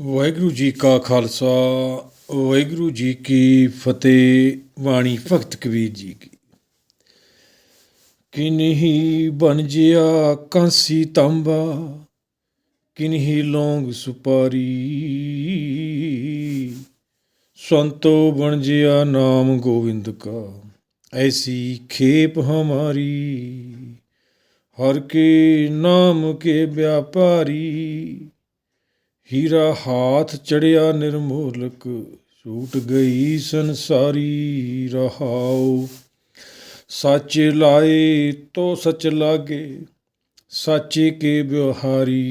ਵਾਹਿਗੁਰੂ ਜੀ ਕਾ ਖਾਲਸਾ, ਵਾਹਿਗੁਰੂ ਜੀ ਕੀ ਫਤਿਹ, ਬਾਣੀ ਭਗਤ ਕਬੀਰ ਜੀ ਕੀ। ਕਿਨਹੀ ਬਨ ਜਿਆ ਕਾਂਸੀ ਤਾਂਬਾ, ਕਿਨਹੀ ਲੌਂਗ ਸੁਪਾਰੀ। ਸੰਤੋ ਬਣ ਜਿਆ ਨਾਮ ਗੋਵਿੰਦ ਕਾ, ਐਸੀ ਖੇਪ ਹਮਾਰੀ। ਹਰ ਕੇ ਨਾਮ ਕੇ ਵਿਆਪਾਰੀ ਹੀਰਾ ਹਾਥ ਚੜਿਆ ਨਿਰਮੋਲਕ, ਛੂਟ ਗਈ ਸੰਸਾਰੀ ਰਹਾਉ। ਸੱਚ ਲਾਏ ਤੋ ਸਚ ਲਾਗੇ, ਸਾਚੇ ਕੇ ਬਿਹਾਰੀ।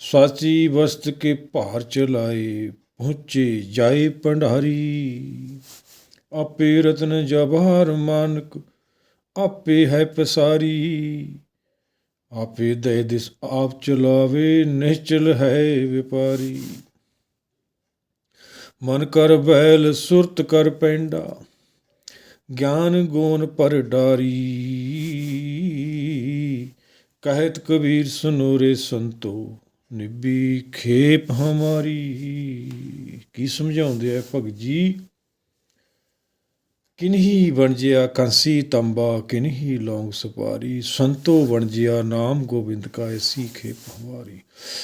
ਸਾਚੀ ਵਸਤ ਕੇ ਭਾਰ ਚਲਾਏ, ਪਹੁੰਚੇ ਜਾਏ ਭੰਡਾਰੀ। ਆਪੇ ਰਤਨ ਜਵਾਹਰ ਮਾਨਕ, ਆਪੇ ਹੈ ਪਸਾਰੀ। ਆਪੇ ਦੇ ਦਿਸ ਆਪ ਚਲਾਵੇ, ਨਿਸ਼ਚਲ ਹੈ ਵਪਾਰੀ। ਮਨ ਕਰ ਬੈਲ, ਸੁਰਤ ਕਰ ਪੈਂਡਾ। ਗਿਆਨ ਗੋਨ ਪਰ ਡਾਰੀ। ਕਹਿਤ ਕਬੀਰ, ਸੁਨੋਰੇ ਸੰਤੋ, ਨਿੱਬੀ ਖੇਪ ਹਮਾਰੀ। ਕੀ ਸਮਝਾਉਂਦੇ ਆ ਭਗਤ ਜੀ? ਕਿਨਹੀ ਬਣ ਜਿਆ ਕੰਸੀ ਤੰਬਾ, ਕਿਨਹੀ ਲੌਂਗ ਸੁਪਾਰੀ ਸੰਤੋ ਬਣਜਿਆ ਨਾਮ ਗੋਬਿੰਦ ਕਾ ਐਸੀ ਖੇਪ ਹਮਾਰੀ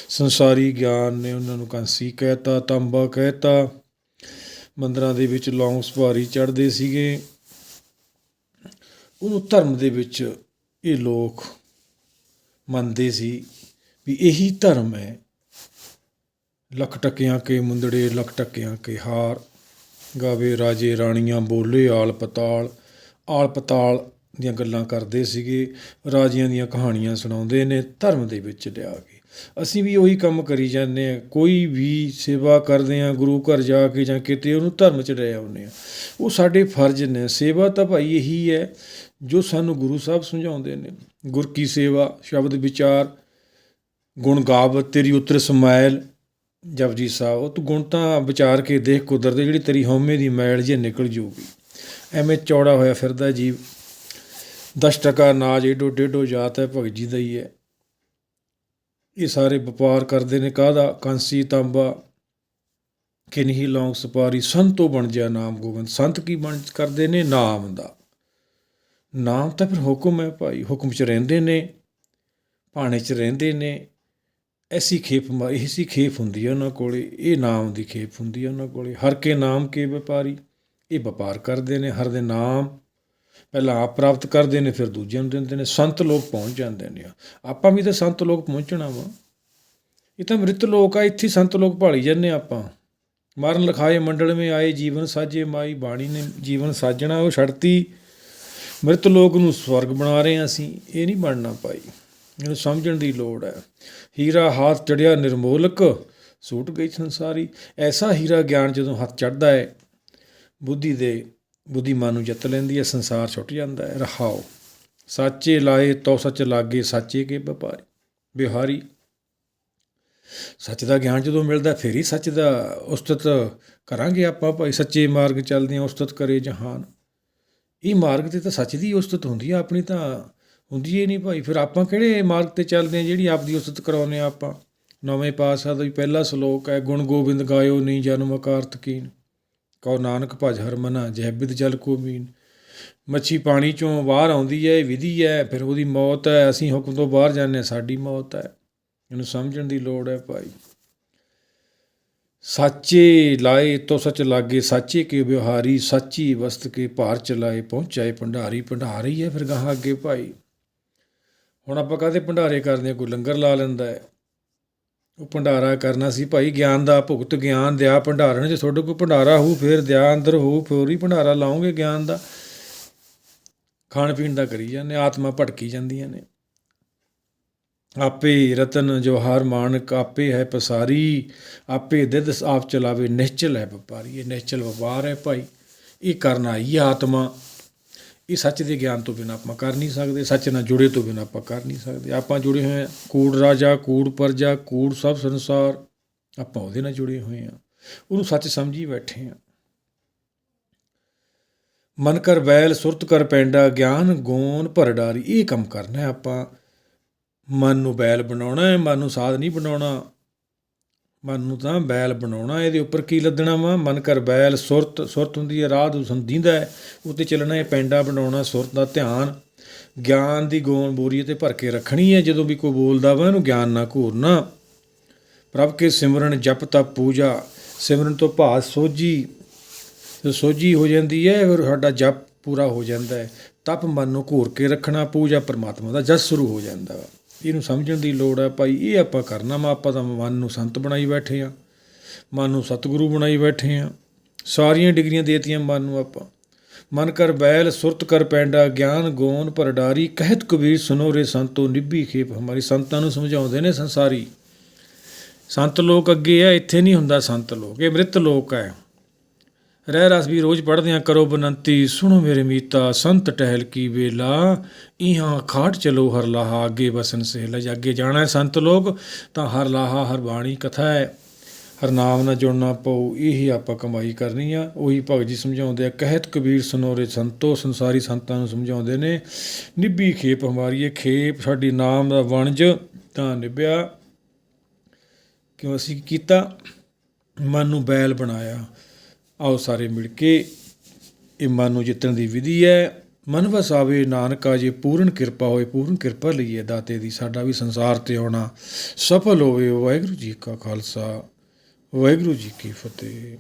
ਸੰਸਾਰੀ ਗਿਆਨ ਨੇ ਉਹਨਾਂ ਨੂੰ ਕੰਸੀ ਕਹਿਤਾ, ਤੰਬਾ ਕਹਿਤਾ। ਮੰਦਰਾਂ ਦੇ ਵਿੱਚ ਲੌਂਗ ਸੁਪਾਰੀ ਚੜਦੇ ਸੀਗੇ। ਉਹਨੂੰ ਧਰਮ ਦੇ ਵਿੱਚ ਇਹ ਲੋਕ ਮੰਨਦੇ ਸੀ ਵੀ ਇਹੀ ਧਰਮ ਹੈ। ਲੱਖ ਟੱਕਿਆਂ ਕੇ ਮੁੰਦੜੇ ਲੱਖ ਟੱਕਿਆਂ ਕੇ ਹਾਰ। ਗਾਵੇ, ਰਾਜੇ, ਰਾਣੀਆਂ, ਬੋਲੇ, ਆਲ ਪਤਾਲ। ਆਲ ਪਤਾਲ ਦੀਆਂ ਗੱਲਾਂ ਕਰਦੇ ਸੀਗੇ। ਰਾਜਿਆਂ ਦੀਆਂ ਕਹਾਣੀਆਂ ਸੁਣਾਉਂਦੇ ਨੇ, ਧਰਮ ਦੇ ਵਿੱਚ ਲਿਆ ਕੇ। ਅਸੀਂ ਵੀ ਉਹੀ ਕੰਮ ਕਰੀ ਜਾਂਦੇ ਆ ਕੋਈ ਵੀ ਸੇਵਾ ਕਰਦੇ ਆ ਗੁਰੂ ਘਰ ਜਾ ਕੇ ਜਾਂ ਕਿਤੇ ਉਹਨੂੰ ਧਰਮ ਚ ਲੈ ਆਉਂਦੇ ਆ ਉਹ ਸਾਡੇ ਫਰਜ਼ ਨੇ। ਸੇਵਾ ਤਾਂ ਭਾਈ ਇਹੀ ਹੈ, ਜੋ ਸਾਨੂੰ ਗੁਰੂ ਸਾਹਿਬ ਸਮਝਾਉਂਦੇ ਨੇ। ਗੁਰ ਕੀ ਸੇਵਾ, ਸ਼ਬਦ ਵਿਚਾਰ, ਗੁਣ ਗਾਵਤ ਤੇਰੀ ਉਤਰ ਸਮਾਇਲ ਜਪਜੀ ਸਾਹਿਬ, ਉਹ ਤੂੰ ਗੁਣ ਤਾਂ ਵਿਚਾਰ ਕੇ ਦੇਖ ਕੁਦਰਤ ਦੀ, ਜਿਹੜੀ ਤੇਰੀ ਹਉਮੈ ਦੀ ਮੈਲ ਜੇ ਨਿਕਲ ਜੂਗੀ। ਐਵੇਂ ਚੌੜਾ ਹੋਇਆ ਫਿਰਦਾ ਜੀਵ 10 ਟਕਾ ਨਾਜ ਏਡੋ ਡੇਡੋ ਜਾਤ ਹੈ, ਭਗਤ ਜੀ ਦਾ ਹੀ ਹੈ। ਇਹ ਸਾਰੇ ਵਪਾਰ ਕਰਦੇ ਨੇ ਕਾਹਦਾ? ਕਾਂਸੀ, ਤਾਂਬਾ, ਕਿਨਹੀ, ਲੌਂਗ, ਸਪਾਰੀ, ਸੰਤੋ ਬਣ ਜਾ ਨਾਮ ਗੋਬਿੰਦ। ਸੰਤ ਕੀ ਬਣ, ਕਰਦੇ ਨੇ? ਨਾਮ ਦਾ। ਨਾਮ ਤਾਂ ਫਿਰ ਹੁਕਮ ਹੈ ਭਾਈ। ਹੁਕਮ 'ਚ ਰਹਿੰਦੇ ਨੇ, ਭਾਣੇ 'ਚ ਰਹਿੰਦੇ ਨੇ। ਐਸੀ ਖੇਪ ਮਾ ਐਸੀ ਖੇਪ ਹੁੰਦੀ ਹੈ ਉਹਨਾਂ ਕੋਲੇ, ਇਹ ਨਾਮ ਦੀ ਖੇਪ ਹੁੰਦੀ ਹੈ ਉਹਨਾਂ ਕੋਲੇ। ਹਰ ਕੇ ਨਾਮ ਕੇ ਵਪਾਰੀ, ਇਹ ਵਪਾਰ ਕਰਦੇ ਨੇ, ਹਰ ਦੇ ਨਾਮ ਪਹਿਲਾਂ ਆਪ ਪ੍ਰਾਪਤ ਕਰਦੇ ਨੇ, ਫਿਰ ਦੂਜਿਆਂ ਨੂੰ ਦਿੰਦੇ ਨੇ, ਸੰਤ ਲੋਕ ਪਹੁੰਚ ਜਾਂਦੇ ਨੇ। ਆਪਾਂ ਵੀ ਤਾਂ ਸੰਤ ਲੋਕ ਪਹੁੰਚਣਾ ਵਾ। ਇਹ ਤਾਂ ਮ੍ਰਿਤ ਲੋਕ ਆ, ਇੱਥੇ ਸੰਤ ਲੋਕ ਭਾਲੀ ਜਾਂਦੇ ਆਪਾਂ। ਮਰਨ ਲਖਾਏ, ਮੰਡਲ ਮੇ ਆਏ, ਜੀਵਨ ਸਾਜੇ ਮਾਈ, ਬਾਣੀ ਨੇ ਜੀਵਨ ਸਾਜਣਾ, ਉਹ ਛੜਤੀ ਮ੍ਰਿਤ ਲੋਕ ਨੂੰ ਸਵਰਗ ਬਣਾ ਰਹੇ ਹਾਂ ਅਸੀਂ, ਇਹ ਨਹੀਂ ਬਣਨਾ ਭਾਈ। ਇਹਨੂੰ ਸਮਝਣ ਦੀ ਲੋੜ ਹੈ। ਹੀਰਾ ਹੱਥ ਚੜਿਆ ਨਿਰਮੋਲਕ, ਸੂਟ ਗਈ ਸੰਸਾਰੀ। ਐਸਾ ਹੀਰਾ ਗਿਆਨ ਜਦੋਂ ਹੱਥ ਚੜਦਾ ਹੈ ਬੁੱਧੀ ਦੇ, ਬੁੱਧੀਮਾਨ ਨੂੰ ਜਿੱਤ ਲੈਂਦੀ ਹੈ ਸੰਸਾਰ ਛੁੱਟ ਜਾਂਦਾ ਹੈ ਰਹਾਓ, ਸਾਚੇ ਲਾਏ ਤੋ ਸੱਚ ਲਾਗੇ, ਸਾਚੇ ਕੇ ਵਪਾਰੀ ਬਿਹਾਰੀ ਸੱਚ ਦਾ ਗਿਆਨ ਜਦੋਂ ਮਿਲਦਾ, ਫਿਰ ਹੀ ਸੱਚ ਦਾ ਉਸਤਤ ਕਰਾਂਗੇ ਆਪਾਂ ਭਾਈ। ਸੱਚੇ ਮਾਰਗ ਚੱਲਦੇ ਹਾਂ ਉਸਤਤ ਕਰੇ ਜਹਾਨ। ਇਹ ਮਾਰਗ ਤੇ ਤਾਂ ਸੱਚ ਦੀ ਉਸਤਤ ਹੁੰਦੀ ਆ, ਆਪਣੀ ਤਾਂ ਹੁੰਦੀ ਏ ਨਹੀਂ ਭਾਈ। ਫਿਰ ਆਪਾਂ ਕਿਹੜੇ ਮਾਰਗ ਤੇ ਚੱਲਦੇ ਆ ਜਿਹੜੀ ਆਪਦੀ ਉਸਤਤ ਕਰਾਉਨੇ ਆ ਆਪਾਂ? ਨਵੇਂ ਪਾਤਸ਼ਾਹ ਦਾ ਵੀ ਪਹਿਲਾ ਸ਼ਲੋਕ ਹੈ, ਗੁਣ ਗੋਬਿੰਦ ਗਾਇਓ ਨਹੀਂ ਜਨਮ ਅਕਾਰਤ ਕੀਨ। ਕਉ ਨਾਨਕ ਭਜ ਹਰਮਨਾ ਮਨਾ ਜਲ ਕੋ ਮੀਨ। ਮੱਛੀ ਪਾਣੀ ਚੋਂ ਬਾਹਰ ਆਉਂਦੀ ਹੈ ਇਹ ਵਿਧੀ ਹੈ ਫਿਰ ਉਹਦੀ ਮੌਤ ਹੈ, ਅਸੀਂ ਹੁਕਮ ਤੋਂ ਬਾਹਰ ਜਾਂਦੇ ਹਾਂ ਸਾਡੀ ਮੌਤ ਹੈ। ਇਹਨੂੰ ਸਮਝਣ ਦੀ ਲੋੜ ਹੈ ਭਾਈ। ਸਾਚੇ ਲਾਏ ਤੋ ਸੱਚ ਲਾਗੇ, ਸਾਚੇ ਕੇ ਵਿਵਹਾਰੀ ਸਾਚੀ ਵਸਤ ਕੇ ਭਾਰ ਚਲਾਏ, ਪਹੁੰਚਾਏ ਭੰਡਾਰੀ ਭੰਡਾਰੀ ਹੈ ਫਿਰ ਗਾਹਾਂ ਅੱਗੇ ਭਾਈ। ਹੁਣ ਆਪਾਂ ਕਾਹਦੇ ਭੰਡਾਰੇ ਕਰਦੇ ਹਾਂ ਕੋਈ ਲੰਗਰ ਲਾ ਲੈਂਦਾ ਹੈ। ਉਹ ਭੰਡਾਰਾ ਕਰਨਾ ਸੀ ਭਾਈ, ਗਿਆਨ ਦਾ ਭੁਗਤ, ਗਿਆਨ ਦਿਆ ਭੰਡਾਰਨ। ਜੇ ਤੁਹਾਡੇ ਕੋਲ ਭੰਡਾਰਾ ਹੋ ਫਿਰ ਦਿਆ ਅੰਦਰ ਹੋਊ, ਫਿਰ ਹੀ ਭੰਡਾਰਾ ਲਾਓਗੇ ਗਿਆਨ ਦਾ। ਖਾਣ ਪੀਣ ਦਾ ਕਰੀ ਜਾਂਦੇ ਆਤਮਾ ਭਟਕੀ ਜਾਂਦੀਆਂ ਨੇ। ਆਪੇ ਰਤਨ ਜਵਾਹਰ ਮਾਨਕ, ਆਪੇ ਹੈ ਪਸਾਰੀ। ਆਪੇ ਦਿਦ ਆਪ ਚਲਾਵੇ, ਨਿਸ਼ਚਲ ਹੈ ਵਪਾਰੀ। ਇਹ ਨਿਸ਼ਚਲ ਵਪਾਰ ਹੈ ਭਾਈ। ਇਹ ਕਰਨਾ ਆਈ ਆਤਮਾ। ਇਹ ਸੱਚ ਦੇ ਗਿਆਨ ਤੋਂ ਬਿਨਾਂ ਆਪਾਂ ਕਰ ਨਹੀਂ ਸਕਦੇ, ਸੱਚ ਨਾਲ ਜੁੜੇ ਤੋਂ ਬਿਨਾਂ ਆਪਾਂ ਕਰ ਨਹੀਂ ਸਕਦੇ। ਆਪਾਂ ਜੁੜੇ ਹੋਏ ਹਾਂ, ਕੂੜ ਰਾਜਾ, ਕੂੜ ਪਰਜਾ, ਕੂੜ ਸਭ ਸੰਸਾਰ, ਆਪਾਂ ਉਹਦੇ ਨਾਲ ਜੁੜੇ ਹੋਏ ਹਾਂ। ਉਹਨੂੰ ਸੱਚ ਸਮਝੀ ਬੈਠੇ ਹਾਂ। ਮਨ ਕਰ ਬੈਲ ਸੁਰਤ ਕਰ ਪੈਂਡਾ, ਗਿਆਨ ਗੋਨ ਭਰ ਡਾਰੀ, ਇਹ ਕੰਮ ਕਰਨਾ ਹੈ ਆਪਾਂ। ਮਨ ਨੂੰ ਬੈਲ ਬਣਾਉਣਾ ਹੈ, ਮਨ ਨੂੰ ਸਾਧ ਨਹੀਂ ਬਣਾਉਣਾ। ਮਨ ਨੂੰ ਤਾਂ ਬੈਲ ਬਣਾਉਣਾ, ਇਹਦੇ ਉੱਪਰ ਕੀ ਲੱਦਣਾ ਵਾ? ਮਨ ਕਰ ਬੈਲ, ਸੁਰਤ ਸੁਰਤ ਹੁੰਦੀ ਹੈ, ਰਾਹ ਨੂੰ ਦਿੰਦਾ ਹੈ ਉੱਤੇ ਚੱਲਣਾ ਇਹ ਪੈਂਡਾ ਬਣਾਉਣਾ, ਸੁਰਤ ਦਾ ਧਿਆਨ। ਗਿਆਨ ਦੀ ਗੋਣ ਬੋਰੀ ਤੇ ਭਰ ਕੇ ਰੱਖਣੀ ਹੈ, ਜਦੋਂ ਵੀ ਕੋਈ ਬੋਲਦਾ ਵਾ, ਇਹਨੂੰ ਗਿਆਨ ਨਾ ਘੂਰਨਾ। ਪ੍ਰਭ ਕੇ ਸਿਮਰਨ ਜਪ ਤਪ ਪੂਜਾ, ਸਿਮਰਨ ਤੋਂ ਭਾਵ ਸੋਝੀ ਤੇ ਸੋਝੀ ਹੋ ਜਾਂਦੀ ਹੈ, ਫਿਰ ਸਾਡਾ ਜਪ ਪੂਰਾ ਹੋ ਜਾਂਦਾ ਹੈ। ਤਪ ਮਨ ਨੂੰ ਘੂਰ ਕੇ ਰੱਖਣਾ, ਪੂਜਾ ਪਰਮਾਤਮਾ ਦਾ ਜਸ ਸ਼ੁਰੂ ਹੋ ਜਾਂਦਾ ਵਾ। ਇਹਨੂੰ ਸਮਝਣ ਦੀ ਲੋੜ ਹੈ ਭਾਈ, ਇਹ ਆਪਾਂ ਕਰਨਾ ਵਾ, ਆਪਾਂ ਤਾਂ ਮਨ ਨੂੰ ਸੰਤ ਬਣਾਈ ਬੈਠੇ ਆ, ਮਨ ਨੂੰ ਸਤਿਗੁਰੂ ਬਣਾਈ ਬੈਠੇ ਆ, ਸਾਰੀਆਂ ਡਿਗਰੀਆਂ ਦੇਤੀਆਂ ਮਨ ਨੂੰ ਆਪਾਂ। ਮਨ ਕਰ ਬੈਲ, ਸੁਰਤ ਕਰ ਪੈਂਡਾ, ਗਿਆਨ ਗੋਨ ਪਰਡਾਰੀ ਕਹਿਤ ਕਬੀਰ, ਸੁਨੋ ਰੇ ਸੰਤੋ ਨਿੱਬੀ ਖੇਪ ਹਮਾਰੀ। ਸੰਤਾਂ ਨੂੰ ਸਮਝਾਉਂਦੇ ਨੇ ਸੰਸਾਰੀ। ਸੰਤ ਲੋਕ ਅੱਗੇ ਆ, ਇੱਥੇ ਨਹੀਂ ਹੁੰਦਾ ਸੰਤ ਲੋਕ, ਇਹ ਮ੍ਰਿਤ ਲੋਕ ਹੈ ਰਹਿ ਰਸ ਵੀ ਰੋਜ਼ ਪੜ੍ਹਦੇ ਆ ਕਰੋ ਬਨੰਤੀ, ਸੁਣੋ ਮੇਰੇ ਮੀਤਾ, ਸੰਤ ਟਹਿਲ ਕੀ ਵੇਲਾ। ਇਹਾਂ ਖਾਟ ਚਲੋ ਹਰ ਲਾਹਾ, ਅੱਗੇ ਬਸਨ ਸਹਿਲਾ ਜੇ ਅੱਗੇ ਜਾਣਾ ਹੈ ਸੰਤ ਲੋਕ, ਤਾਂ ਹਰ ਲਾਹਾ, ਹਰ ਬਾਣੀ ਕਥਾ ਹੈ। ਹਰ ਨਾਮ ਨਾਲ ਜੁੜਨਾ ਪਊ, ਇਹੀ ਆਪਾਂ ਕਮਾਈ ਕਰਨੀ ਆ। ਉਹੀ ਭਗਤ ਜੀ ਸਮਝਾਉਂਦੇ ਆ, ਕਹਿਤ ਕਬੀਰ ਸੁਨੋਰੇ ਸੰਤੋ, ਸੰਸਾਰੀ ਸੰਤਾਂ ਨੂੰ ਸਮਝਾਉਂਦੇ ਨੇ, ਨਿੱਬੀ ਖੇਪ ਹਮਾਰੀ ਇਹ ਖੇਪ ਸਾਡੀ ਨਾਮ ਦਾ ਵਣਜ ਤਾਂ ਨਿਭਿਆ। ਕਿਉਂ ਅਸੀਂ ਕੀਤਾ? ਮਨ ਨੂੰ ਬੈਲ ਬਣਾਇਆ। ਆਓ ਸਾਰੇ ਮਿਲ ਕੇ ਇਹ ਮਨ ਨੂੰ ਜਿੱਤਣ ਦੀ ਵਿਧੀ ਹੈ। ਮਨ ਵਸਾਵੇ ਨਾਨਕਾ, ਜੇ ਪੂਰਨ ਕਿਰਪਾ ਹੋਏ, ਪੂਰਨ ਕਿਰਪਾ ਲਈਏ ਦਾਤੇ ਦੀ, ਸਾਡਾ ਵੀ ਸੰਸਾਰ ਤੇ ਆਉਣਾ। ਸਫਲ ਹੋਵੇ ਵਾਹਿਗੁਰੂ ਜੀ ਕਾ ਖਾਲਸਾ, ਵਾਹਿਗੁਰੂ ਜੀ ਕੀ ਫਤਿਹ।